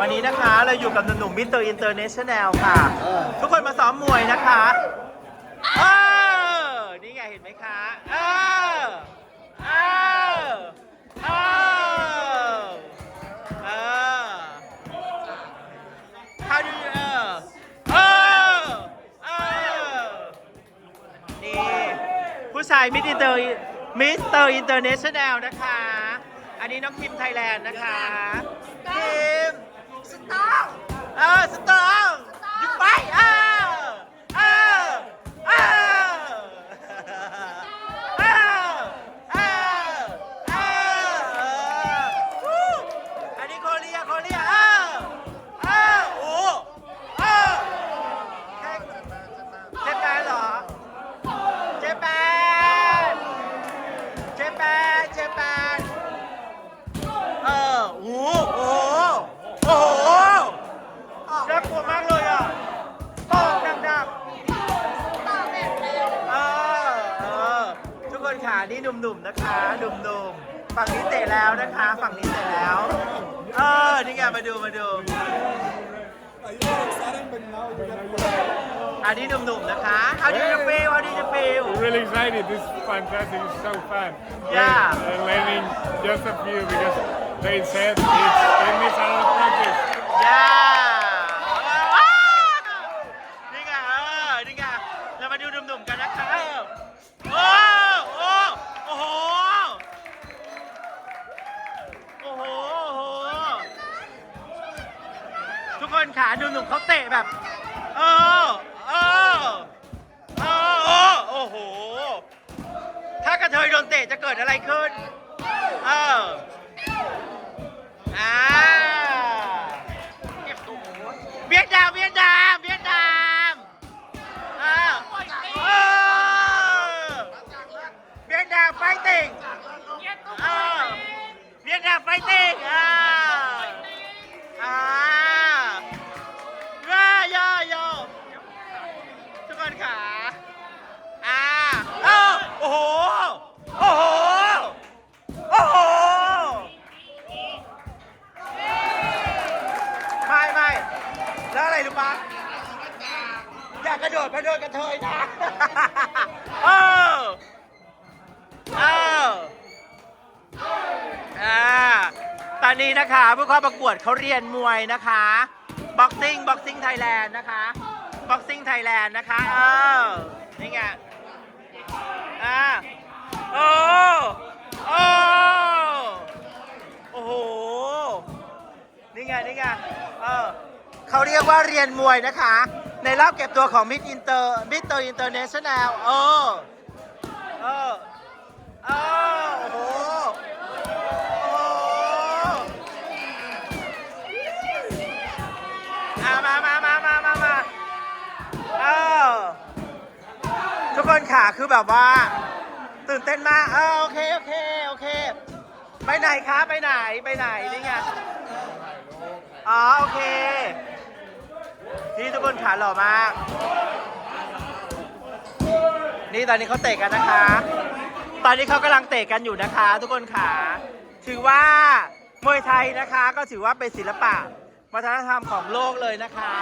วันนี้นะคะเราอยู่กับหนุ่มๆมิสเตอร์อินเตอร์เนชั่นแนลค่ะ ทุกคนมาซ้อมมวยนะคะเออนี่ไงเห็นไหมคะเออเออเออเออ How do you เออเออเออนี่ผู้ชายมิสเตอร์มิสเตอร์อินเตอร์เนชั่นแนลนะคะ อันนี้น้องคิมไทยแลนด์นะคะคิม สต๊อก มากเลยอะตอกดักต่อแบบเร็วๆเออเออทุกคนค่ะนี่หนุ่มๆนะคะหนุ่มๆ ฝั่งนี้เตะแล้วนะคะ ฝั่งนี้เตะแล้ว เออ นี่ไงมาดูมาดู อันนี้หนุ่มๆนะคะ How do you feel How do you feel We're really excited. This is fantastic. It's so fun. Yeah. We're, uh, learning just a few because they said it's, they miss a lot of practice. ย่ แบบ เออเออเออโอ้โอ้โห ถ้ากระเทยโดนเตะจะเกิดอะไรขึ้น เอออ่าเวียดนามเวียดนามเวี ขาอ่าเออโอ้โห โอ้โห โอ้โห ไม่ไม่แล้วอะไรรู้ปะอยากกระโดดไปโดนกระเทยนะ เออ เอออ่าตอนนี้นะคะผู้เข้าประกวดเขาเรียนมวยนะคะ บ็อกซิ่ง บ็อกซิ่งไทยแลนด์นะคะ บ็อกซิ่งไทยแลนด์นะคะเออนี่ไงอ่าโอ้โอ้โอ้โห นี่ไง นี่ไง เออเขาเรียกว่าเรียนมวยนะคะ ในรอบเก็บตัวของมิดอินเตอร์มิดเตอร์อินเตอร์เนชั่นแนลเออ่ะคือแบบว่า ตื่นเต้นมากเออโอเคโอเคโอเค ไปไหนคะไปไหนไปไหนนี่ไงอ๋อโอเคนี่ทุกคนขาหล่อมาก นี่ตอนนี้เขาเตะกันนะคะ ตอนนี้เขากำลังเตะกันอยู่นะคะ ทุกคนขาถือว่ามวยไทยนะคะก็ถือว่าเป็นศิลปะวัฒนธรรมของโลกเลยนะคะ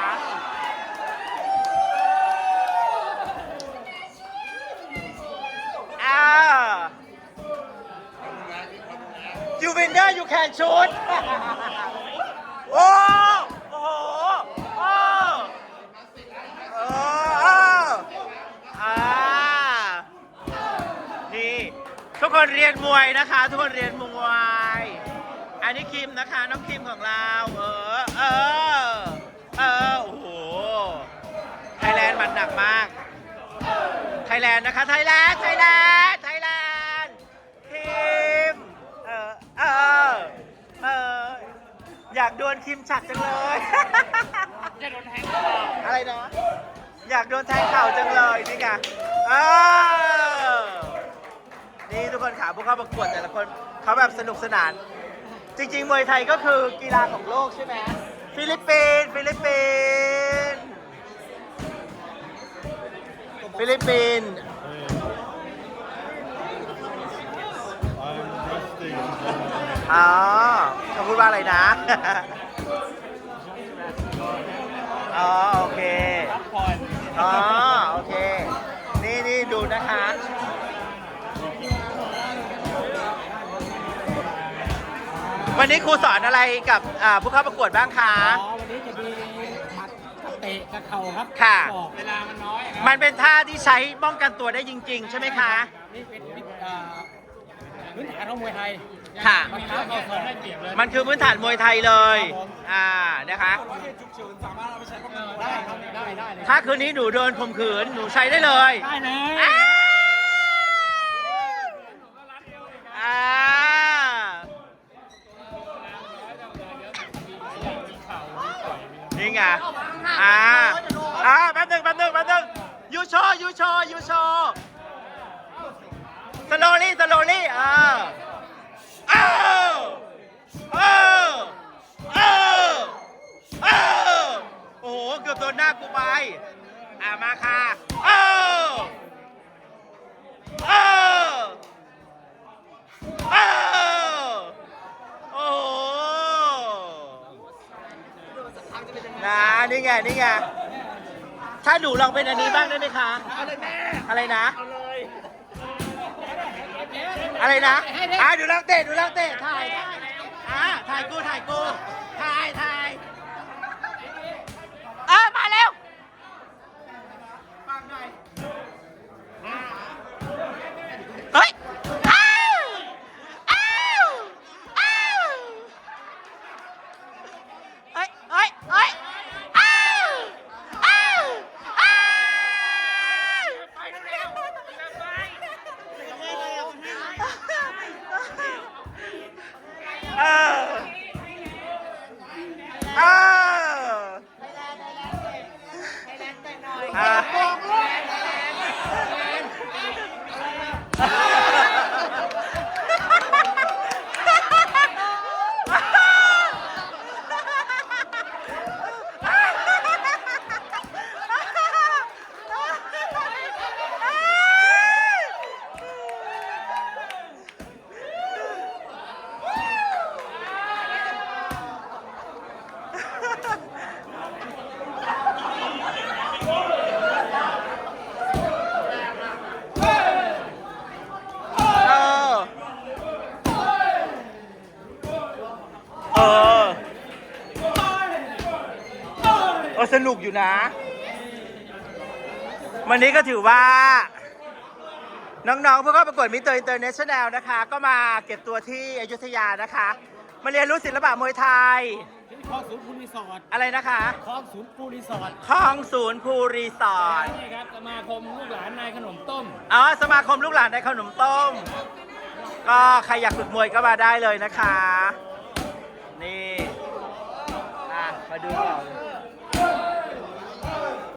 อ่า you winner you can shoot โอ้โอ้โหโอ้เอออ่านี่ทุกคนเรียนมวยนะคะ ทุกคนเรียนมวย อันนี้คิมนะคะ น้องคิมของเรา เออ เออ เออ โอ้โห ไทยแลนด์มันหนักมาก ยแลนด์นะคะไทยแลนด์ไทยแลนด์ไทยแลนด์คิมเออเออเอออยากโดนคิมฉัดจังเลย จะโดนแทงเข่าอะไรนะอยากโดนแทงเข่าจังเลยนี่ไงเออนี่ทุกคนขาผู้เขาประกวดแต่ละคนเขาแบบสนุกสนาน จริงๆมวยไทยก็คือกีฬาของโลกใช่ไหมฟิลิปปินส์ฟิลิปปินส์ ฟิลิปปินส์อ๋อเขาพูดว่าอะไรนะ อ๋อ โอเค อ๋อ โอเค นี่นี่ดูนะคะ วันนี้ครูสอนอะไรกับผู้เข้าประกวดบ้างคะ อ๋อวันนี้จะมี เตะกับเข่าครับค่ะบอกเวลามันน้อยครับมันเป็นท่าที่ใช้ป้องกันตัวได้จริง ๆ ใช่ไหมคะ นี่เป็นวิธีอ่าพื้นฐานของมวยไทยค่ะ มันเท้าเข่าศอกได้เปรียบเลยมันคือพื้นฐานมวยไทยเลย อ่านะคะได้ครับได้ได้เลยถ้าคืนนี้หนูโดนข่มขืนหนูใช้ได้เลย ได้เลย นี่ไง อ่า อ่า แป๊บหนึงแป๊บหนึงแป๊บหนึงยูโชว์ยูโชว์ยูโชว์สโลลี่สโลลี่อ่าอ้าวอ้าวอ้าวอ้าวโอ้โห เกือบโดนหน้ากูไป อ่ามาค่ะอ้าวอ้าวอ้าวโอ้โห นะนี่ไงนี่ไงถ้าหนูลองเป็นอันนี้บ้างได้ไหมคะ อะไรนะอะไรนะอะดูลองเตะดูลองเตะถ่ายอะถ่ายกูถ่ายกูถ่ายเออมาเร็ว เฮ้ย อ้าว อ้าว อ้าวเฮ้ยเฮ้ยเฮ้ยอ้าว อ้าว อ้าวไปเร็วเออเออ อะ เออ เออ เออสนุกอยู่นะ วันนี้ก็ถือว่า น้องๆผู้เข้าประกวดมิเตอร์อินเตอร์เนชั่นแนลนะคะ ก็มาเก็บตัวที่อยุธยานะคะ มาเรียนรู้ศิลปะมวยไทยที่คลองศูนย์ภูรีสอร์ทอะไรนะคะคลองศูนย์ภูรีสอร์ทคลองศูนย์ภูรีสอร์ท นี่ครับสมาคมลูกหลานนายขนมต้ม อ๋อสมาคมลูกหลานในขนมต้ม ก็ใครอยากฝึกมวยก็มาได้เลยนะคะ นี่อะมาดูก่อน